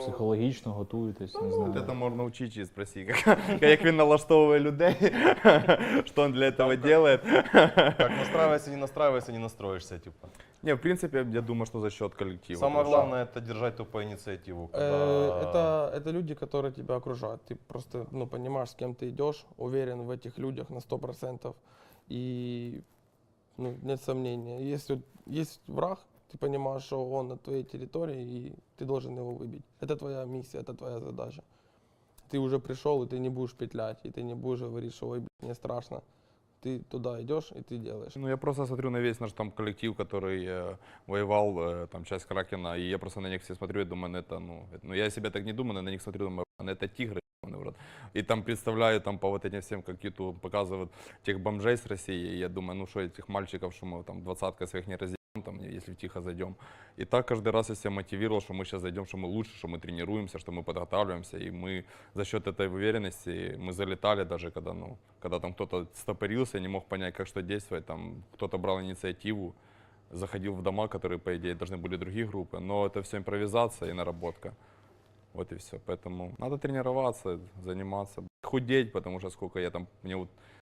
психологічно готуєтесь, не знаю. Вот это можно учить и спросить, как, як він налаштовує людей, что он для этого делает. Как настраивайся, не настраивайся, не настроишься, типа. Не, в принципе, я думаю, что за счет коллектива. Самое потому что- главное это держать тупо инициативу. Э, когда- Это, это люди, которые тебя окружают. Ты просто ну, понимаешь, с кем ты идешь, уверен в этих людях на 100%. И ну, нет сомнения. Если есть враг, ты понимаешь, что он на твоей территории, и ты должен его выбить. Это твоя миссия, это твоя задача. Ты уже пришел, и ты не будешь петлять, и ты не будешь говорить, что ой, мне страшно. Ты туда идешь, и ты делаешь. Ну, я просто смотрю на весь наш там коллектив, который э, воевал, э, там, часть Кракена, и я просто на них все смотрю и думаю, ну, это, ну, это- ну, я себе так не думаю, но на них смотрю, думаю, это тигры. И там представляю, там, по вот этим всем, как YouTube показывают, тех бомжей с России, и я думаю, ну, что этих мальчиков, что мы там двадцаткой своих не разъебем, там, если тихо зайдем. И так каждый раз я себя мотивировал, что мы сейчас зайдем, что мы лучше, что мы тренируемся, что мы подготавливаемся, и мы за счет этой уверенности мы залетали даже, когда, ну, когда там кто-то стопорился, не мог понять, как что действовать, там кто-то брал инициативу, заходил в дома, которые, по идее, должны были другие группы, но это все импровизация и наработка. Вот и все. Поэтому надо тренироваться, заниматься, худеть, потому что сколько я там, мне вот